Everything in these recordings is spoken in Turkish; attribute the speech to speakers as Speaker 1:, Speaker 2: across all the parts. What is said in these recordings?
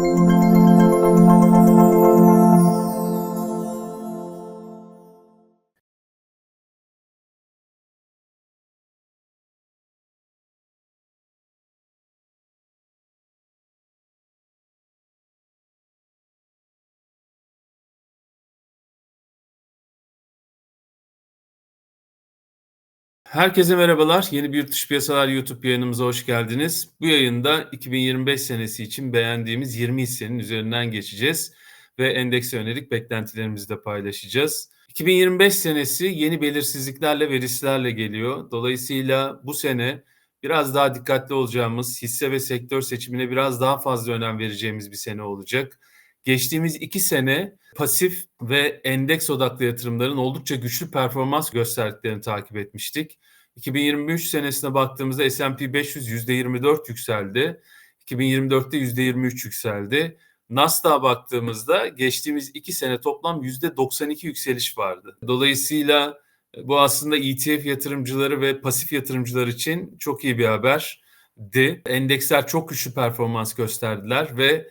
Speaker 1: Thank you. Herkese merhabalar. Yeni bir Dışı Piyasalar YouTube yayınımıza hoş geldiniz. Bu yayında 2025 senesi için beğendiğimiz 20 hissenin üzerinden geçeceğiz ve endekse yönelik beklentilerimizi de paylaşacağız. 2025 senesi yeni belirsizliklerle ve risklerle geliyor. Dolayısıyla bu sene biraz daha dikkatli olacağımız, hisse ve sektör seçimine biraz daha fazla önem vereceğimiz bir sene olacak. Geçtiğimiz iki sene pasif ve endeks odaklı yatırımların oldukça güçlü performans gösterdiklerini takip etmiştik. 2023 senesine baktığımızda S&P 500 %24 yükseldi. 2024'te %23 yükseldi. Nasdaq'a baktığımızda geçtiğimiz iki sene toplam %92 yükseliş vardı. Dolayısıyla bu aslında ETF yatırımcıları ve pasif yatırımcılar için çok iyi bir haberdi. Endeksler çok güçlü performans gösterdiler ve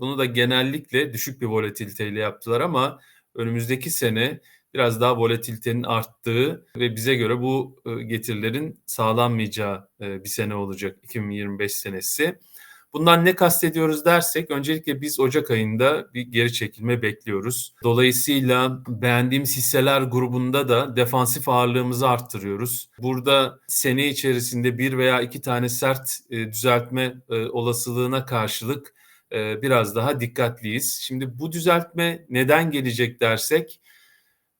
Speaker 1: bunu da genellikle düşük bir volatiliteyle yaptılar ama önümüzdeki sene biraz daha volatilitenin arttığı ve bize göre bu getirilerin sağlanmayacağı bir sene olacak 2025 senesi. Bundan ne kastediyoruz dersek öncelikle biz Ocak ayında bir geri çekilme bekliyoruz. Dolayısıyla beğendiğimiz hisseler grubunda da defansif ağırlığımızı arttırıyoruz. Burada sene içerisinde bir veya iki tane sert düzeltme olasılığına karşılık e, biraz daha dikkatliyiz. Şimdi bu düzeltme neden gelecek dersek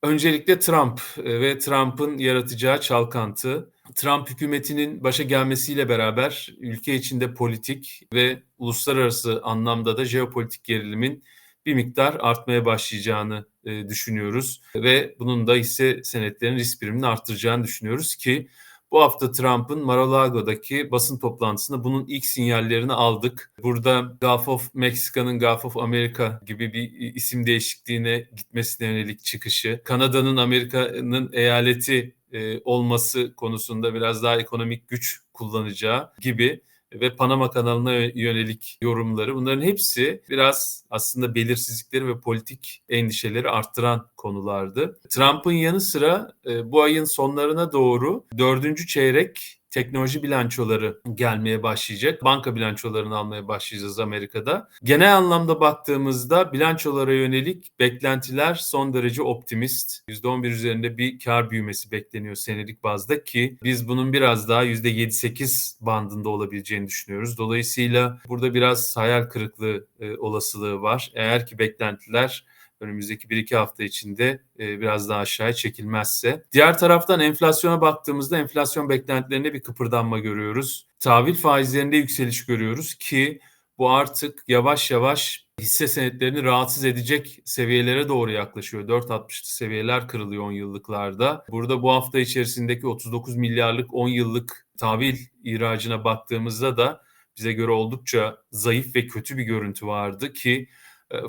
Speaker 1: öncelikle Trump e, ve Trump'ın yaratacağı çalkantı. Trump hükümetinin başa gelmesiyle beraber ülke içinde politik ve uluslararası anlamda da jeopolitik gerilimin bir miktar artmaya başlayacağını e, düşünüyoruz ve bunun da hisse senetlerinin risk primini arttıracağını düşünüyoruz ki bu hafta Trump'ın Mar-a-Lago'daki basın toplantısında bunun ilk sinyallerini aldık. Burada Gulf of Meksika'nın Gulf of America gibi bir isim değişikliğine gitmesine yönelik çıkışı, Kanada'nın Amerika'nın eyaleti e, olması konusunda biraz daha ekonomik güç kullanacağı gibi ve Panama kanalına yönelik yorumları bunların hepsi biraz aslında belirsizlikleri ve politik endişeleri arttıran konulardı. Trump'ın yanı sıra e, bu ayın sonlarına doğru dördüncü çeyrek teknoloji bilançoları gelmeye başlayacak. Banka bilançolarını almaya başlayacağız Amerika'da. Genel anlamda baktığımızda bilançolara yönelik beklentiler son derece optimist. %11 üzerinde bir kar büyümesi bekleniyor senelik bazda ki biz bunun biraz daha %7-8 bandında olabileceğini düşünüyoruz. Dolayısıyla burada biraz hayal kırıklığı e, olasılığı var. Eğer ki beklentiler önümüzdeki 1-2 hafta içinde e, biraz daha aşağıya çekilmezse. Diğer taraftan enflasyona baktığımızda enflasyon beklentilerinde bir kıpırdanma görüyoruz. Tahvil faizlerinde yükseliş görüyoruz ki bu artık yavaş yavaş hisse senetlerini rahatsız edecek seviyelere doğru yaklaşıyor. 4.60 seviyeler kırılıyor 10 yıllıklarda. Burada bu hafta içerisindeki 39 milyarlık 10 yıllık tahvil ihracına baktığımızda da bize göre oldukça zayıf ve kötü bir görüntü vardı ki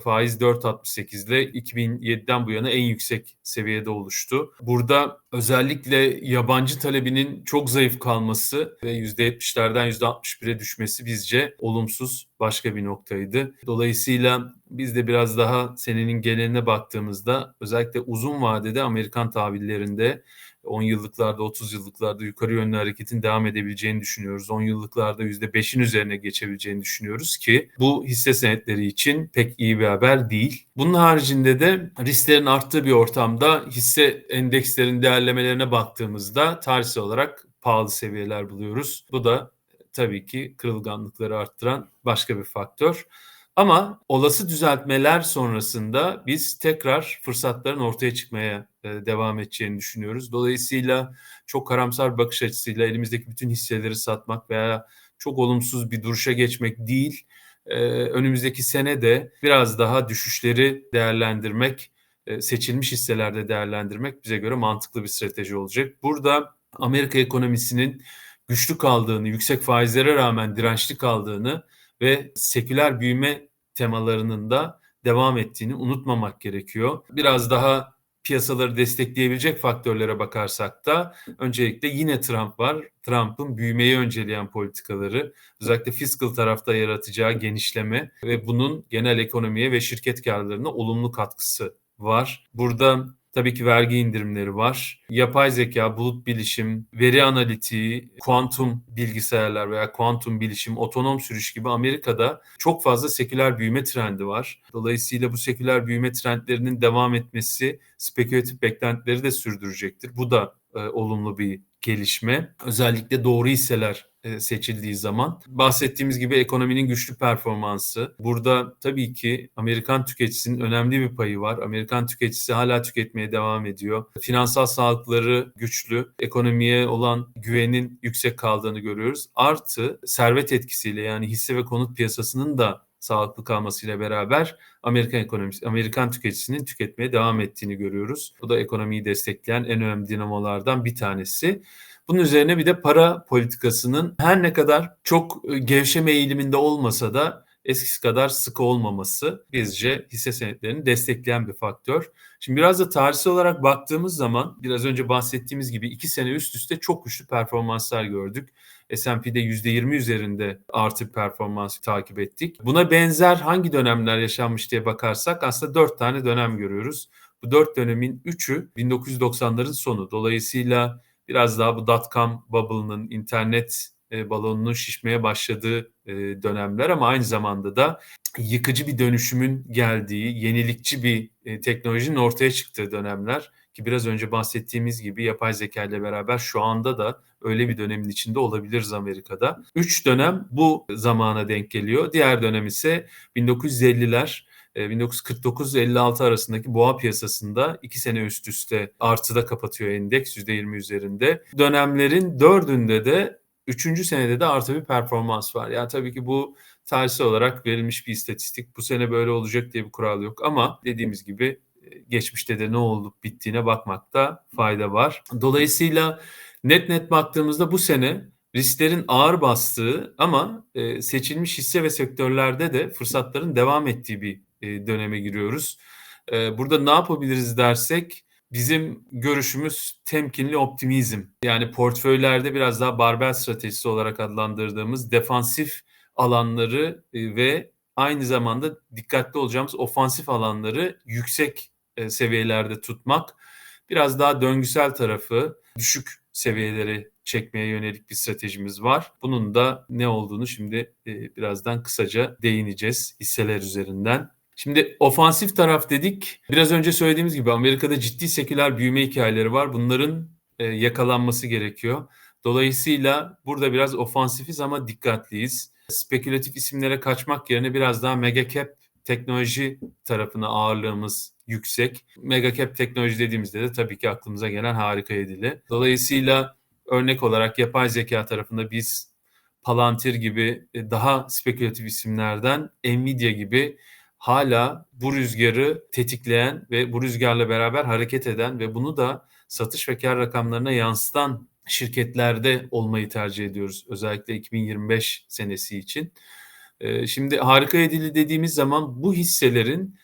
Speaker 1: faiz 4.68 ile 2007'den bu yana en yüksek seviyede oluştu. Burada özellikle yabancı talebinin çok zayıf kalması ve %70'lerden %61'e düşmesi bizce olumsuz başka bir noktaydı. Dolayısıyla biz de biraz daha senenin geneline baktığımızda özellikle uzun vadede Amerikan tahvillerinde 10 yıllıklarda 30 yıllıklarda yukarı yönlü hareketin devam edebileceğini düşünüyoruz. 10 yıllıklarda %5'in üzerine geçebileceğini düşünüyoruz ki bu hisse senetleri için pek iyi bir haber değil. Bunun haricinde de risklerin arttığı bir ortamda hisse endekslerin değerlemelerine baktığımızda tarihsel olarak pahalı seviyeler buluyoruz. Bu da tabii ki kırılganlıkları arttıran başka bir faktör. Ama olası düzeltmeler sonrasında biz tekrar fırsatların ortaya çıkmaya e, devam edeceğini düşünüyoruz. Dolayısıyla çok karamsar bir bakış açısıyla elimizdeki bütün hisseleri satmak veya çok olumsuz bir duruşa geçmek değil, e, önümüzdeki sene de biraz daha düşüşleri değerlendirmek, e, seçilmiş hisselerde değerlendirmek bize göre mantıklı bir strateji olacak. Burada Amerika ekonomisinin güçlü kaldığını, yüksek faizlere rağmen dirençli kaldığını ve seküler büyüme temalarının da devam ettiğini unutmamak gerekiyor. Biraz daha piyasaları destekleyebilecek faktörlere bakarsak da öncelikle yine Trump var. Trump'ın büyümeyi önceleyen politikaları, özellikle fiscal tarafta yaratacağı genişleme ve bunun genel ekonomiye ve şirket karlarına olumlu katkısı var. Burada Tabii ki vergi indirimleri var. Yapay zeka, bulut bilişim, veri analitiği, kuantum bilgisayarlar veya kuantum bilişim, otonom sürüş gibi Amerika'da çok fazla seküler büyüme trendi var. Dolayısıyla bu seküler büyüme trendlerinin devam etmesi spekülatif beklentileri de sürdürecektir. Bu da e, olumlu bir gelişme. Özellikle doğru hisseler e, seçildiği zaman. Bahsettiğimiz gibi ekonominin güçlü performansı. Burada tabii ki Amerikan tüketicisinin önemli bir payı var. Amerikan tüketicisi hala tüketmeye devam ediyor. Finansal sağlıkları güçlü. Ekonomiye olan güvenin yüksek kaldığını görüyoruz. Artı servet etkisiyle yani hisse ve konut piyasasının da sağlıklı kalmasıyla beraber Amerikan ekonomisi, Amerikan tüketicisinin tüketmeye devam ettiğini görüyoruz. Bu da ekonomiyi destekleyen en önemli dinamolardan bir tanesi. Bunun üzerine bir de para politikasının her ne kadar çok gevşeme eğiliminde olmasa da eskisi kadar sıkı olmaması bizce hisse senetlerini destekleyen bir faktör. Şimdi biraz da tarihsel olarak baktığımız zaman biraz önce bahsettiğimiz gibi iki sene üst üste çok güçlü performanslar gördük. S&P'de %20 üzerinde artı performansı takip ettik. Buna benzer hangi dönemler yaşanmış diye bakarsak aslında dört tane dönem görüyoruz. Bu dört dönemin üçü 1990'ların sonu. Dolayısıyla biraz daha bu dot-com bubble'ının, internet e, balonunun şişmeye başladığı e, dönemler ama aynı zamanda da yıkıcı bir dönüşümün geldiği, yenilikçi bir e, teknolojinin ortaya çıktığı dönemler ki biraz önce bahsettiğimiz gibi yapay zeka ile beraber şu anda da öyle bir dönemin içinde olabiliriz Amerika'da. Üç dönem bu zamana denk geliyor. Diğer dönem ise 1950'ler 1949-56 arasındaki boğa piyasasında 2 sene üst üste artıda kapatıyor endeks %20 üzerinde. Dönemlerin dördünde de Üçüncü senede de artı bir performans var. Yani tabii ki bu tarihsel olarak verilmiş bir istatistik. Bu sene böyle olacak diye bir kural yok ama dediğimiz gibi e, geçmişte de ne olup bittiğine bakmakta fayda var. Dolayısıyla net net baktığımızda bu sene risklerin ağır bastığı ama e, seçilmiş hisse ve sektörlerde de fırsatların devam ettiği bir e, döneme giriyoruz. Burada ne yapabiliriz dersek Bizim görüşümüz temkinli optimizm. Yani portföylerde biraz daha barbell stratejisi olarak adlandırdığımız defansif alanları e, ve aynı zamanda dikkatli olacağımız ofansif alanları yüksek e, seviyelerde tutmak. Biraz daha döngüsel tarafı düşük seviyelere çekmeye yönelik bir stratejimiz var. Bunun da ne olduğunu şimdi e, birazdan kısaca değineceğiz hisseler üzerinden. Şimdi ofansif taraf dedik. Biraz önce söylediğimiz gibi Amerika'da ciddi seküler büyüme hikayeleri var. Bunların e, yakalanması gerekiyor. Dolayısıyla burada biraz ofansifiz ama dikkatliyiz. Spekülatif isimlere kaçmak yerine biraz daha mega cap teknoloji tarafına ağırlığımız yüksek. Mega cap teknoloji dediğimizde de tabii ki aklımıza gelen harika edili. Dolayısıyla örnek olarak yapay zeka tarafında biz Palantir gibi e, daha spekülatif isimlerden Nvidia gibi hala bu rüzgarı tetikleyen ve bu rüzgarla beraber hareket eden ve bunu da satış ve kar rakamlarına yansıtan şirketlerde olmayı tercih ediyoruz. Özellikle 2025 senesi için. Ee, şimdi harika edili dediğimiz zaman bu hisselerin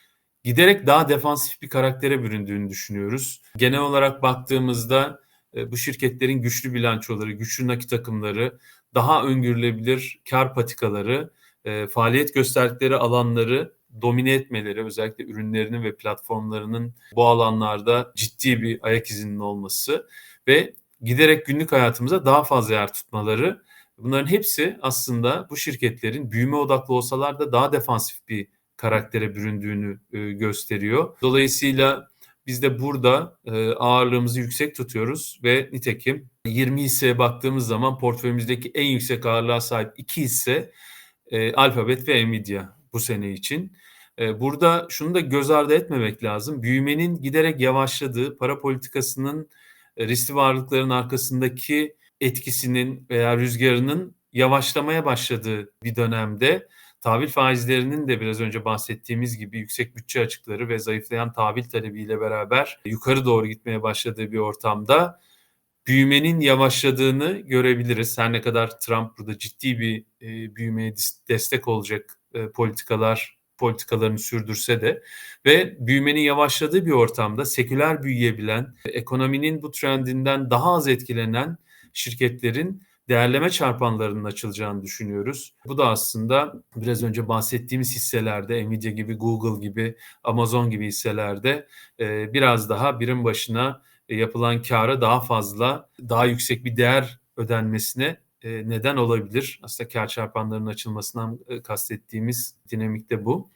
Speaker 1: giderek daha defansif bir karaktere büründüğünü düşünüyoruz. Genel olarak baktığımızda e, bu şirketlerin güçlü bilançoları, güçlü nakit akımları, daha öngörülebilir kar patikaları, e, faaliyet gösterdikleri alanları domine etmeleri özellikle ürünlerinin ve platformlarının bu alanlarda ciddi bir ayak izinin olması ve giderek günlük hayatımıza daha fazla yer tutmaları bunların hepsi aslında bu şirketlerin büyüme odaklı olsalar da daha defansif bir karaktere büründüğünü e, gösteriyor. Dolayısıyla biz de burada e, ağırlığımızı yüksek tutuyoruz ve nitekim 20 hisseye baktığımız zaman portföyümüzdeki en yüksek ağırlığa sahip iki hisse e, Alphabet ve Nvidia bu sene için. Ee, burada şunu da göz ardı etmemek lazım. Büyümenin giderek yavaşladığı, para politikasının e, riskli varlıkların arkasındaki etkisinin veya rüzgarının yavaşlamaya başladığı bir dönemde tahvil faizlerinin de biraz önce bahsettiğimiz gibi yüksek bütçe açıkları ve zayıflayan tahvil talebiyle beraber yukarı doğru gitmeye başladığı bir ortamda büyümenin yavaşladığını görebiliriz. Her ne kadar Trump burada ciddi bir e, büyümeye destek olacak e, politikalar politikalarını sürdürse de ve büyümenin yavaşladığı bir ortamda seküler büyüyebilen, ekonominin bu trendinden daha az etkilenen şirketlerin değerleme çarpanlarının açılacağını düşünüyoruz. Bu da aslında biraz önce bahsettiğimiz hisselerde, Nvidia gibi, Google gibi, Amazon gibi hisselerde e, biraz daha birim başına e, yapılan kâra daha fazla, daha yüksek bir değer ödenmesine e, neden olabilir. Aslında kar çarpanlarının açılmasından kastettiğimiz dinamikte bu.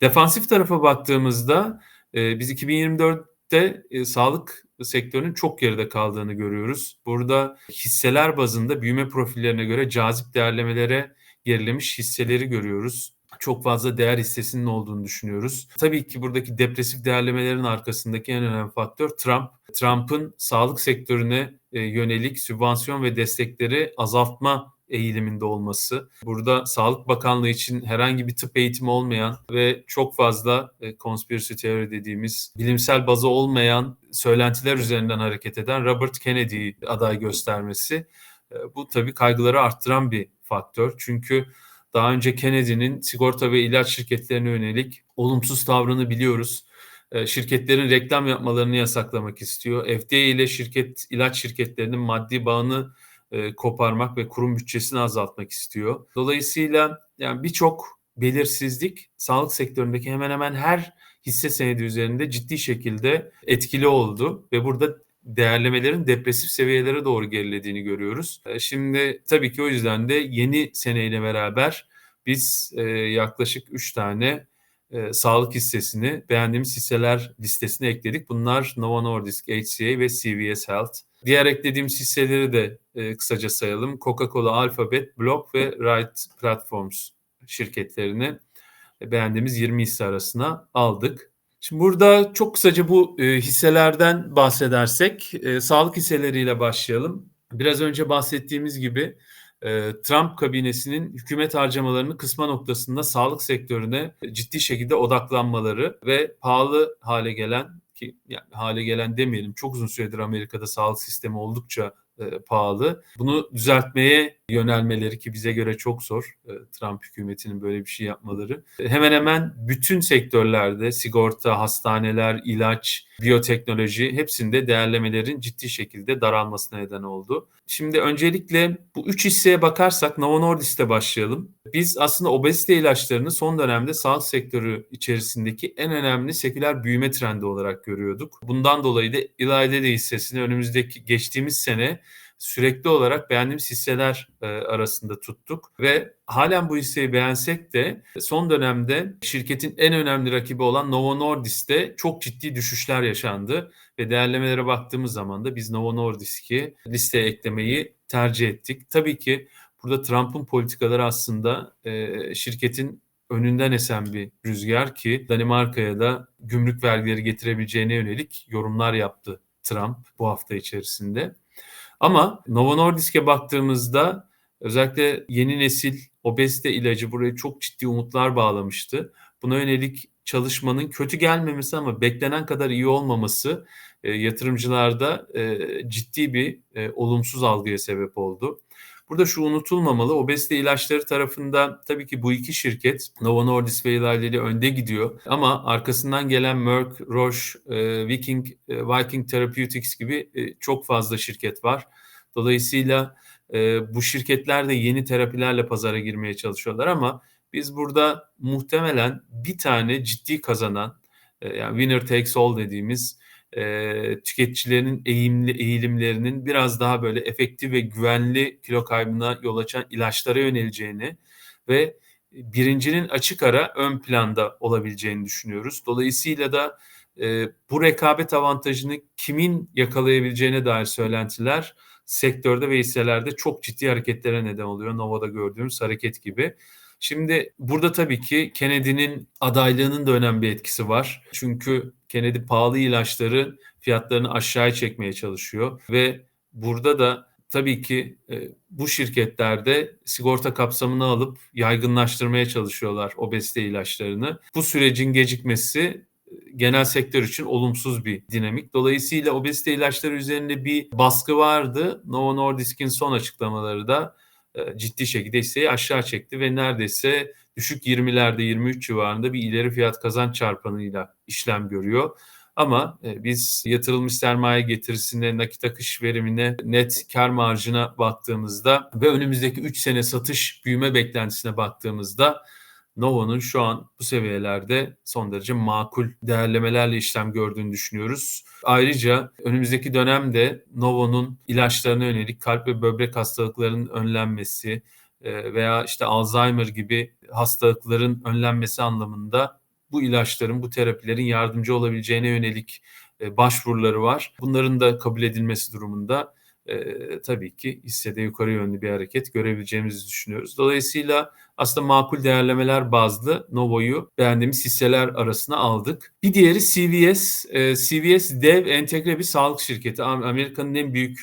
Speaker 1: Defansif tarafa baktığımızda biz 2024'te sağlık sektörünün çok geride kaldığını görüyoruz. Burada hisseler bazında büyüme profillerine göre cazip değerlemelere gerilemiş hisseleri görüyoruz. Çok fazla değer hissesinin olduğunu düşünüyoruz. Tabii ki buradaki depresif değerlemelerin arkasındaki en önemli faktör Trump. Trump'ın sağlık sektörüne e, yönelik sübvansiyon ve destekleri azaltma eğiliminde olması. Burada Sağlık Bakanlığı için herhangi bir tıp eğitimi olmayan ve çok fazla e, conspiracy teori dediğimiz bilimsel bazı olmayan söylentiler üzerinden hareket eden Robert Kennedy'yi aday göstermesi. E, bu tabii kaygıları arttıran bir faktör. Çünkü daha önce Kennedy'nin sigorta ve ilaç şirketlerine yönelik olumsuz tavrını biliyoruz. E, şirketlerin reklam yapmalarını yasaklamak istiyor. FDA ile şirket ilaç şirketlerinin maddi bağını e, koparmak ve kurum bütçesini azaltmak istiyor. Dolayısıyla yani birçok belirsizlik sağlık sektöründeki hemen hemen her hisse senedi üzerinde ciddi şekilde etkili oldu ve burada değerlemelerin depresif seviyelere doğru gerilediğini görüyoruz. E, şimdi tabii ki o yüzden de yeni seneyle beraber biz yaklaşık 3 tane e, sağlık hissesini beğendiğimiz hisseler listesine ekledik. Bunlar Novo Nordisk, HCA ve CVS Health. Diğer eklediğimiz hisseleri de e, kısaca sayalım. Coca-Cola, Alphabet, Block ve Right Platforms şirketlerini beğendiğimiz 20 hisse arasına aldık. Şimdi burada çok kısaca bu e, hisselerden bahsedersek, e, sağlık hisseleriyle başlayalım. Biraz önce bahsettiğimiz gibi e, Trump kabinesinin hükümet harcamalarını kısma noktasında sağlık sektörüne ciddi şekilde odaklanmaları ve pahalı hale gelen ki yani hale gelen demeyelim çok uzun süredir Amerika'da sağlık sistemi oldukça e, pahalı. Bunu düzeltmeye yönelmeleri ki bize göre çok zor. E, Trump hükümetinin böyle bir şey yapmaları. Hemen hemen bütün sektörlerde sigorta, hastaneler, ilaç, biyoteknoloji hepsinde değerlemelerin ciddi şekilde daralmasına neden oldu. Şimdi öncelikle bu üç hisseye bakarsak Novo Nordisk'te başlayalım. Biz aslında obezite ilaçlarını son dönemde sağlık sektörü içerisindeki en önemli seküler büyüme trendi olarak görüyorduk. Bundan dolayı da Eli Lilly hissesini önümüzdeki geçtiğimiz sene sürekli olarak beğendiğimiz hisseler e, arasında tuttuk ve halen bu hisseyi beğensek de son dönemde şirketin en önemli rakibi olan Novo Nordisk'te çok ciddi düşüşler yaşandı ve değerlemelere baktığımız zaman da biz Novo Nordisk'i listeye eklemeyi tercih ettik. Tabii ki burada Trump'ın politikaları aslında e, şirketin önünden esen bir rüzgar ki Danimarka'ya da gümrük vergileri getirebileceğine yönelik yorumlar yaptı Trump bu hafta içerisinde. Ama Novo Nordisk'e baktığımızda özellikle yeni nesil obezite ilacı buraya çok ciddi umutlar bağlamıştı. Buna yönelik çalışmanın kötü gelmemesi ama beklenen kadar iyi olmaması e, yatırımcılarda e, ciddi bir e, olumsuz algıya sebep oldu. Burada şu unutulmamalı. Obezite ilaçları tarafında tabii ki bu iki şirket Novo Nordisk ve Lilly önde gidiyor. Ama arkasından gelen Merck, Roche, e, Viking, e, Viking Therapeutics gibi e, çok fazla şirket var. Dolayısıyla bu şirketler de yeni terapilerle pazara girmeye çalışıyorlar ama biz burada muhtemelen bir tane ciddi kazanan yani winner takes all dediğimiz e, tüketicilerin eğimli eğilimlerinin biraz daha böyle efektif ve güvenli kilo kaybına yol açan ilaçlara yöneleceğini ve birincinin açık ara ön planda olabileceğini düşünüyoruz. Dolayısıyla da e, bu rekabet avantajını kimin yakalayabileceğine dair söylentiler sektörde ve hisselerde çok ciddi hareketlere neden oluyor. Nova'da gördüğümüz hareket gibi. Şimdi burada tabii ki Kennedy'nin adaylığının da önemli bir etkisi var. Çünkü Kennedy pahalı ilaçları fiyatlarını aşağıya çekmeye çalışıyor ve burada da tabii ki e, bu şirketlerde sigorta kapsamını alıp yaygınlaştırmaya çalışıyorlar obezite ilaçlarını. Bu sürecin gecikmesi e, genel sektör için olumsuz bir dinamik. Dolayısıyla obezite ilaçları üzerinde bir baskı vardı. Novo Nordisk'in son açıklamaları da ciddi şekilde hisseyi aşağı çekti ve neredeyse düşük 20'lerde 23 civarında bir ileri fiyat kazanç çarpanıyla işlem görüyor. Ama e, biz yatırılmış sermaye getirisine, nakit akış verimine, net kar marjına baktığımızda ve önümüzdeki 3 sene satış büyüme beklentisine baktığımızda Novo'nun şu an bu seviyelerde son derece makul değerlemelerle işlem gördüğünü düşünüyoruz. Ayrıca önümüzdeki dönemde Novo'nun ilaçlarına yönelik kalp ve böbrek hastalıklarının önlenmesi e, veya işte Alzheimer gibi hastalıkların önlenmesi anlamında bu ilaçların, bu terapilerin yardımcı olabileceğine yönelik e, başvuruları var. Bunların da kabul edilmesi durumunda e, tabii ki hissede yukarı yönlü bir hareket görebileceğimizi düşünüyoruz. Dolayısıyla aslında makul değerlemeler bazlı Novo'yu beğendiğimiz hisseler arasına aldık. Bir diğeri CVS. E, CVS dev entegre bir sağlık şirketi. Amerika'nın en büyük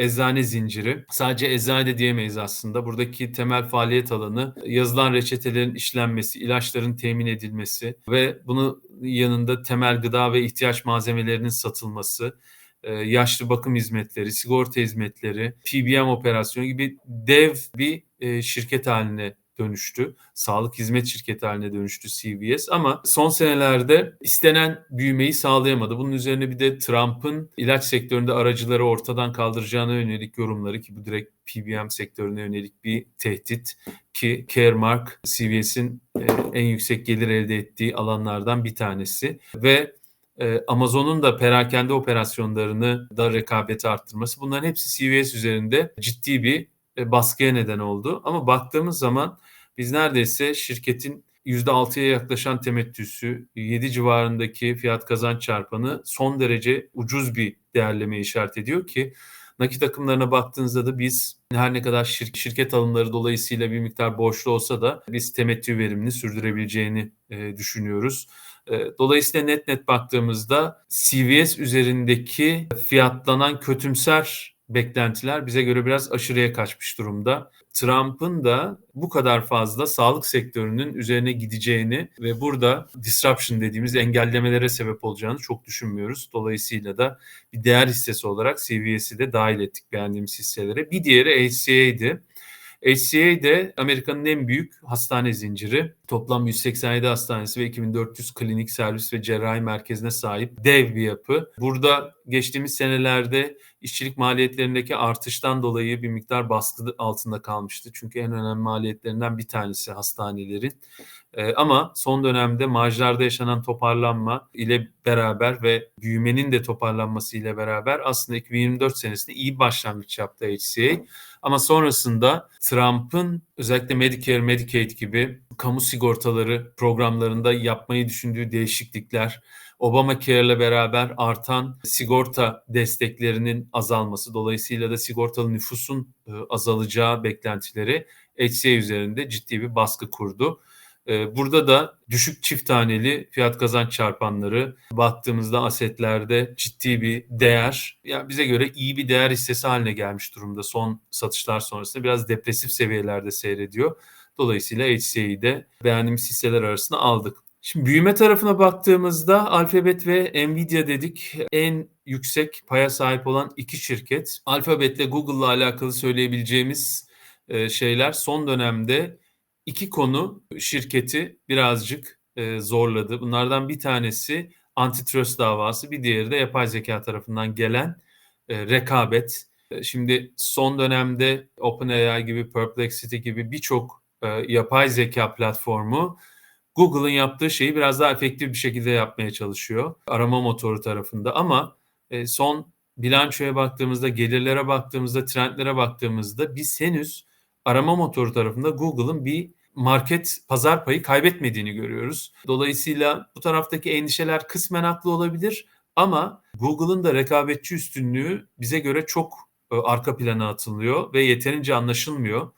Speaker 1: eczane zinciri. Sadece eczane de diyemeyiz aslında. Buradaki temel faaliyet alanı yazılan reçetelerin işlenmesi, ilaçların temin edilmesi ve bunun yanında temel gıda ve ihtiyaç malzemelerinin satılması, yaşlı bakım hizmetleri, sigorta hizmetleri, PBM operasyonu gibi dev bir e, şirket haline dönüştü. Sağlık hizmet şirketi haline dönüştü CVS ama son senelerde istenen büyümeyi sağlayamadı. Bunun üzerine bir de Trump'ın ilaç sektöründe aracıları ortadan kaldıracağına yönelik yorumları ki bu direkt PBM sektörüne yönelik bir tehdit ki Caremark CVS'in e, en yüksek gelir elde ettiği alanlardan bir tanesi ve Amazon'un da perakende operasyonlarını da rekabeti arttırması bunların hepsi CVS üzerinde ciddi bir e, baskıya neden oldu. Ama baktığımız zaman biz neredeyse şirketin %6'ya yaklaşan temettüsü, 7 civarındaki fiyat kazanç çarpanı son derece ucuz bir değerleme işaret ediyor ki nakit akımlarına baktığınızda da biz her ne kadar şir- şirket alımları dolayısıyla bir miktar borçlu olsa da biz temettü verimini sürdürebileceğini e, düşünüyoruz. E, dolayısıyla net net baktığımızda CVS üzerindeki fiyatlanan kötümser beklentiler bize göre biraz aşırıya kaçmış durumda. Trump'ın da bu kadar fazla sağlık sektörünün üzerine gideceğini ve burada disruption dediğimiz engellemelere sebep olacağını çok düşünmüyoruz. Dolayısıyla da bir değer hissesi olarak CVS'i de dahil ettik beğendiğimiz hisselere. Bir diğeri HCA'ydi. HCA de Amerika'nın en büyük hastane zinciri. Toplam 187 hastanesi ve 2400 klinik servis ve cerrahi merkezine sahip dev bir yapı. Burada geçtiğimiz senelerde işçilik maliyetlerindeki artıştan dolayı bir miktar baskı altında kalmıştı. Çünkü en önemli maliyetlerinden bir tanesi hastanelerin. Ee, ama son dönemde marjlarda yaşanan toparlanma ile beraber ve büyümenin de toparlanması ile beraber aslında 2024 senesinde iyi başlangıç yaptı HCA. Ama sonrasında Trump'ın özellikle Medicare, Medicaid gibi kamu sigortaları programlarında yapmayı düşündüğü değişiklikler, Obamacare ile beraber artan sigorta desteklerinin azalması, dolayısıyla da sigortalı nüfusun e, azalacağı beklentileri HCA üzerinde ciddi bir baskı kurdu. E, burada da düşük çift taneli fiyat kazanç çarpanları baktığımızda asetlerde ciddi bir değer, yani bize göre iyi bir değer hissesi haline gelmiş durumda son satışlar sonrasında. Biraz depresif seviyelerde seyrediyor. Dolayısıyla HCA'yı de beğendiğimiz hisseler arasında aldık. Şimdi büyüme tarafına baktığımızda Alphabet ve Nvidia dedik en yüksek paya sahip olan iki şirket. Alphabet ile Google'la alakalı söyleyebileceğimiz e, şeyler son dönemde iki konu şirketi birazcık e, zorladı. Bunlardan bir tanesi antitrust davası, bir diğeri de yapay zeka tarafından gelen e, rekabet. Şimdi son dönemde OpenAI gibi, Perplexity gibi birçok yapay zeka platformu Google'ın yaptığı şeyi biraz daha efektif bir şekilde yapmaya çalışıyor arama motoru tarafında ama e, son bilançoya baktığımızda, gelirlere baktığımızda, trendlere baktığımızda biz henüz arama motoru tarafında Google'ın bir market pazar payı kaybetmediğini görüyoruz. Dolayısıyla bu taraftaki endişeler kısmen haklı olabilir ama Google'ın da rekabetçi üstünlüğü bize göre çok e, arka plana atılıyor ve yeterince anlaşılmıyor.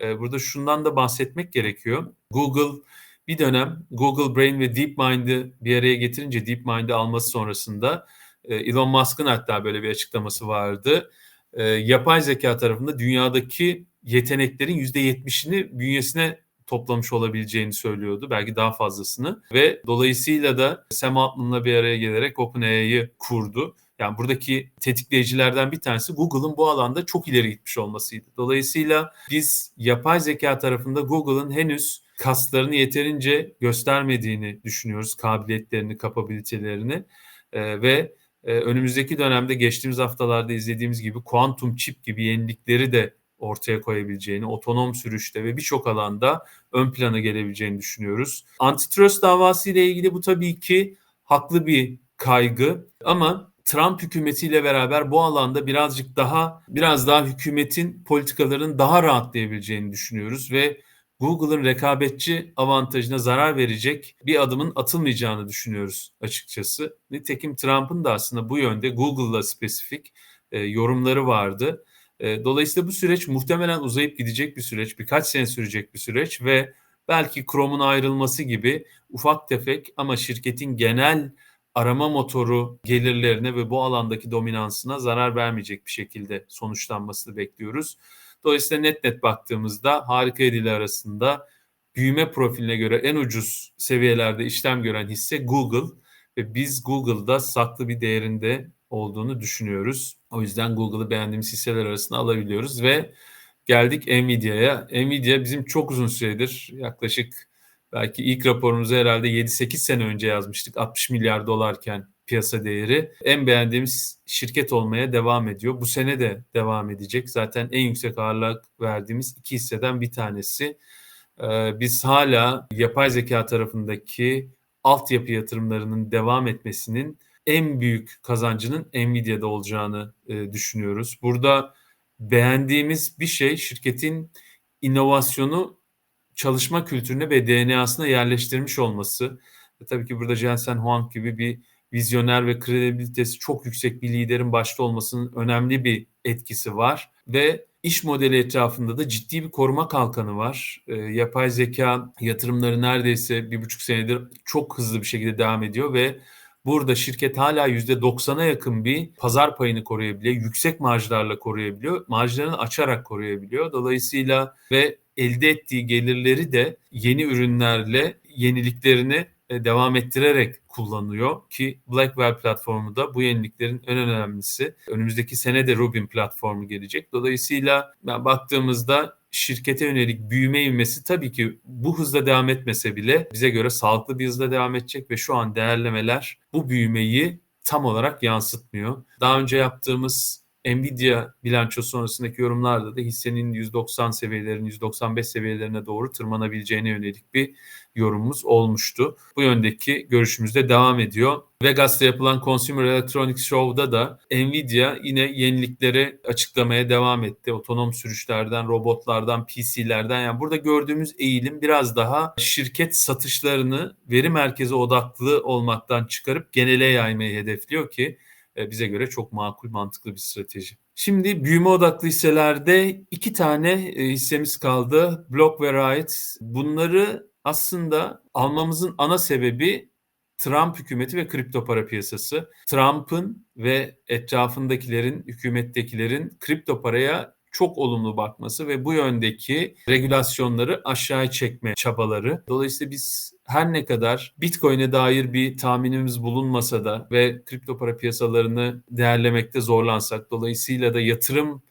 Speaker 1: E, burada şundan da bahsetmek gerekiyor. Google bir dönem Google Brain ve DeepMind'i bir araya getirince DeepMind'i alması sonrasında e, Elon Musk'ın hatta böyle bir açıklaması vardı. E, yapay zeka tarafında dünyadaki yeteneklerin %70'ini bünyesine toplamış olabileceğini söylüyordu. Belki daha fazlasını. Ve dolayısıyla da Sam Altman'la bir araya gelerek OpenAI'yı kurdu. Yani buradaki tetikleyicilerden bir tanesi Google'ın bu alanda çok ileri gitmiş olmasıydı. Dolayısıyla biz yapay zeka tarafında Google'ın henüz kaslarını yeterince göstermediğini düşünüyoruz. Kabiliyetlerini, kapabilitelerini e, ve e, önümüzdeki dönemde geçtiğimiz haftalarda izlediğimiz gibi kuantum çip gibi yenilikleri de ortaya koyabileceğini, otonom sürüşte ve birçok alanda ön plana gelebileceğini düşünüyoruz. Antitrust davası ile ilgili bu tabii ki haklı bir kaygı ama Trump hükümetiyle beraber bu alanda birazcık daha biraz daha hükümetin politikalarının daha rahatlayabileceğini düşünüyoruz ve Google'ın rekabetçi avantajına zarar verecek bir adımın atılmayacağını düşünüyoruz açıkçası. Nitekim Trump'ın da aslında bu yönde Google'la spesifik e, yorumları vardı. E, dolayısıyla bu süreç muhtemelen uzayıp gidecek bir süreç, birkaç sene sürecek bir süreç ve belki Chrome'un ayrılması gibi ufak tefek ama şirketin genel arama motoru gelirlerine ve bu alandaki dominansına zarar vermeyecek bir şekilde sonuçlanmasını bekliyoruz. Dolayısıyla net net baktığımızda harika edili arasında büyüme profiline göre en ucuz seviyelerde işlem gören hisse Google ve biz Google'da saklı bir değerinde olduğunu düşünüyoruz. O yüzden Google'ı beğendiğimiz hisseler arasında alabiliyoruz ve geldik Nvidia'ya. Nvidia bizim çok uzun süredir yaklaşık belki ilk raporumuzu herhalde 7-8 sene önce yazmıştık 60 milyar dolarken piyasa değeri. En beğendiğimiz şirket olmaya devam ediyor. Bu sene de devam edecek. Zaten en yüksek ağırlık verdiğimiz iki hisseden bir tanesi. Ee, biz hala yapay zeka tarafındaki altyapı yatırımlarının devam etmesinin en büyük kazancının Nvidia'da olacağını e, düşünüyoruz. Burada beğendiğimiz bir şey şirketin inovasyonu çalışma kültürüne ve DNA'sına yerleştirmiş olması. E, tabii ki burada Jensen Huang gibi bir vizyoner ve kredibilitesi çok yüksek bir liderin başta olmasının önemli bir etkisi var ve iş modeli etrafında da ciddi bir koruma kalkanı var. E, yapay zeka yatırımları neredeyse bir buçuk senedir çok hızlı bir şekilde devam ediyor ve Burada şirket hala %90'a yakın bir pazar payını koruyabiliyor. Yüksek marjlarla koruyabiliyor. Marjlarını açarak koruyabiliyor. Dolayısıyla ve elde ettiği gelirleri de yeni ürünlerle yeniliklerini devam ettirerek kullanıyor ki Blackwell platformu da bu yeniliklerin en önemlisi. Önümüzdeki sene de Rubin platformu gelecek. Dolayısıyla baktığımızda şirkete yönelik büyüme ivmesi tabii ki bu hızla devam etmese bile bize göre sağlıklı bir hızla devam edecek ve şu an değerlemeler bu büyümeyi tam olarak yansıtmıyor. Daha önce yaptığımız Nvidia bilanço sonrasındaki yorumlarda da hissenin 190 seviyelerin 195 seviyelerine doğru tırmanabileceğine yönelik bir yorumumuz olmuştu. Bu yöndeki görüşümüz de devam ediyor. Vegas'ta yapılan Consumer Electronics Show'da da Nvidia yine yenilikleri açıklamaya devam etti. Otonom sürüşlerden, robotlardan, PC'lerden yani burada gördüğümüz eğilim biraz daha şirket satışlarını veri merkezi odaklı olmaktan çıkarıp genele yaymayı hedefliyor ki bize göre çok makul, mantıklı bir strateji. Şimdi büyüme odaklı hisselerde iki tane e, hissemiz kaldı. Block ve Riot. Bunları aslında almamızın ana sebebi Trump hükümeti ve kripto para piyasası. Trump'ın ve etrafındakilerin, hükümettekilerin kripto paraya çok olumlu bakması ve bu yöndeki regülasyonları aşağıya çekme çabaları. Dolayısıyla biz her ne kadar Bitcoin'e dair bir tahminimiz bulunmasa da ve kripto para piyasalarını değerlemekte zorlansak, dolayısıyla da yatırım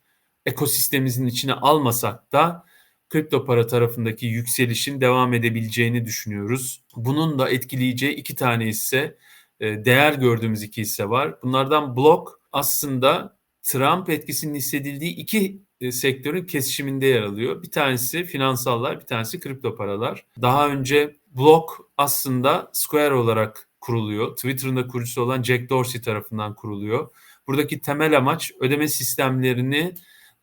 Speaker 1: ekosistemimizin içine almasak da kripto para tarafındaki yükselişin devam edebileceğini düşünüyoruz. Bunun da etkileyeceği iki tane hisse, e, değer gördüğümüz iki hisse var. Bunlardan Block aslında Trump etkisinin hissedildiği iki e, sektörün kesişiminde yer alıyor. Bir tanesi finansallar, bir tanesi kripto paralar. Daha önce Block aslında Square olarak kuruluyor. Twitter'ın da kurucusu olan Jack Dorsey tarafından kuruluyor. Buradaki temel amaç ödeme sistemlerini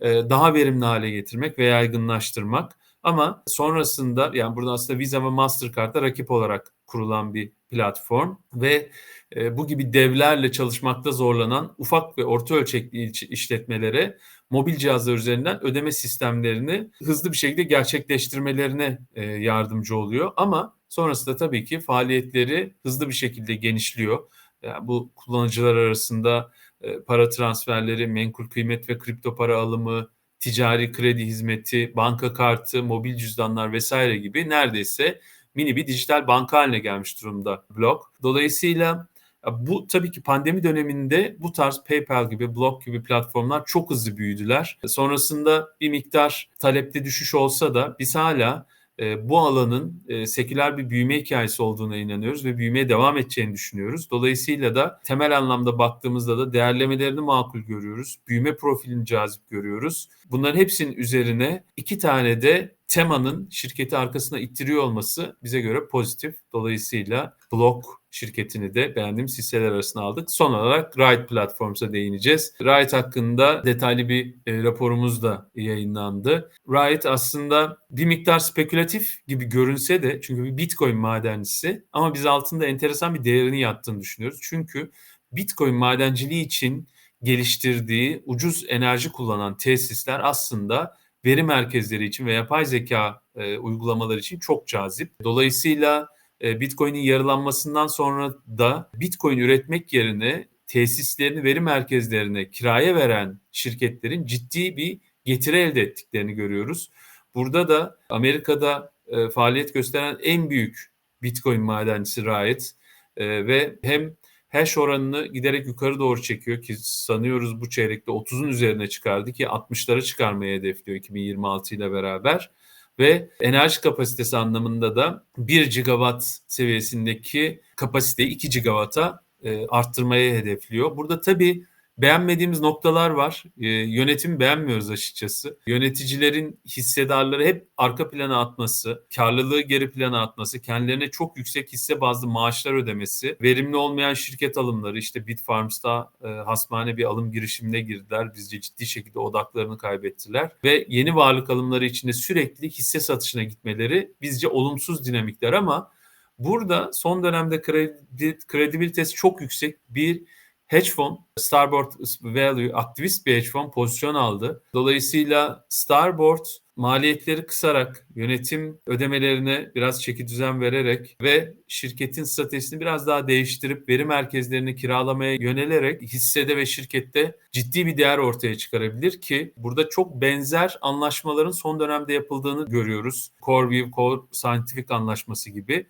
Speaker 1: e, daha verimli hale getirmek ve yaygınlaştırmak. Ama sonrasında yani burada aslında Visa ve Mastercard'a rakip olarak kurulan bir platform ve e, bu gibi devlerle çalışmakta zorlanan ufak ve orta ölçekli işletmelere mobil cihazlar üzerinden ödeme sistemlerini hızlı bir şekilde gerçekleştirmelerine e, yardımcı oluyor. Ama sonrasında tabii ki faaliyetleri hızlı bir şekilde genişliyor. Yani bu kullanıcılar arasında e, para transferleri, menkul kıymet ve kripto para alımı, ticari kredi hizmeti, banka kartı, mobil cüzdanlar vesaire gibi neredeyse mini bir dijital banka haline gelmiş durumda blok. Dolayısıyla bu tabii ki pandemi döneminde bu tarz PayPal gibi, Block gibi platformlar çok hızlı büyüdüler. Sonrasında bir miktar talepte düşüş olsa da biz hala e, bu alanın e, seküler bir büyüme hikayesi olduğuna inanıyoruz ve büyümeye devam edeceğini düşünüyoruz. Dolayısıyla da temel anlamda baktığımızda da değerlemelerini makul görüyoruz. Büyüme profilini cazip görüyoruz. Bunların hepsinin üzerine iki tane de temanın şirketi arkasına ittiriyor olması bize göre pozitif. Dolayısıyla Block şirketini de beğendiğimiz hisseler arasına aldık. Son olarak Ride Platforms'a değineceğiz. Ride hakkında detaylı bir e, raporumuz da yayınlandı. Ride aslında bir miktar spekülatif gibi görünse de çünkü bir Bitcoin madencisi ama biz altında enteresan bir değerini yattığını düşünüyoruz. Çünkü Bitcoin madenciliği için geliştirdiği ucuz enerji kullanan tesisler aslında veri merkezleri için ve yapay zeka e, uygulamaları için çok cazip. Dolayısıyla e, Bitcoin'in yarılanmasından sonra da Bitcoin üretmek yerine tesislerini veri merkezlerine kiraya veren şirketlerin ciddi bir getiri elde ettiklerini görüyoruz. Burada da Amerika'da e, faaliyet gösteren en büyük Bitcoin madencisi Riot e, ve hem hash oranını giderek yukarı doğru çekiyor ki sanıyoruz bu çeyrekte 30'un üzerine çıkardı ki 60'lara çıkarmayı hedefliyor 2026 ile beraber ve enerji kapasitesi anlamında da 1 gigawatt seviyesindeki kapasiteyi 2 gigawatt'a e, arttırmayı hedefliyor. Burada tabii beğenmediğimiz noktalar var. E, yönetimi beğenmiyoruz açıkçası. Yöneticilerin hissedarları hep arka plana atması, karlılığı geri plana atması, kendilerine çok yüksek hisse bazlı maaşlar ödemesi, verimli olmayan şirket alımları, işte Bitfarms'ta e, hasmane bir alım girişimine girdiler. Bizce ciddi şekilde odaklarını kaybettiler. Ve yeni varlık alımları içinde sürekli hisse satışına gitmeleri bizce olumsuz dinamikler ama burada son dönemde kredi, kredibilitesi çok yüksek bir hedge fon Starboard Value aktivist bir hedge fon pozisyon aldı. Dolayısıyla Starboard maliyetleri kısarak, yönetim ödemelerine biraz çeki düzen vererek ve şirketin stratejisini biraz daha değiştirip veri merkezlerini kiralamaya yönelerek hissede ve şirkette ciddi bir değer ortaya çıkarabilir ki burada çok benzer anlaşmaların son dönemde yapıldığını görüyoruz. CoreView, Core Scientific anlaşması gibi.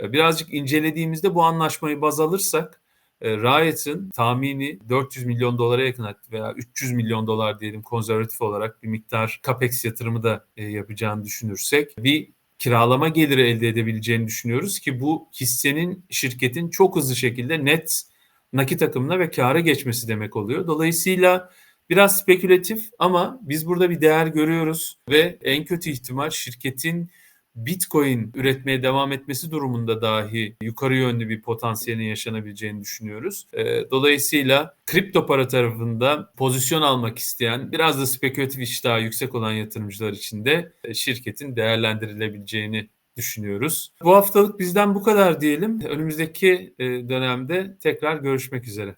Speaker 1: Birazcık incelediğimizde bu anlaşmayı baz alırsak e, Riot'ın tahmini 400 milyon dolara yakın veya 300 milyon dolar diyelim konservatif olarak bir miktar capex yatırımı da e, yapacağını düşünürsek bir kiralama geliri elde edebileceğini düşünüyoruz ki bu hissenin şirketin çok hızlı şekilde net nakit akımına ve kâra geçmesi demek oluyor. Dolayısıyla biraz spekülatif ama biz burada bir değer görüyoruz ve en kötü ihtimal şirketin Bitcoin üretmeye devam etmesi durumunda dahi yukarı yönlü bir potansiyelin yaşanabileceğini düşünüyoruz. Ee, dolayısıyla kripto para tarafında pozisyon almak isteyen, biraz da spekülatif iştahı yüksek olan yatırımcılar için de e, şirketin değerlendirilebileceğini düşünüyoruz. Bu haftalık bizden bu kadar diyelim. Önümüzdeki e, dönemde tekrar görüşmek üzere.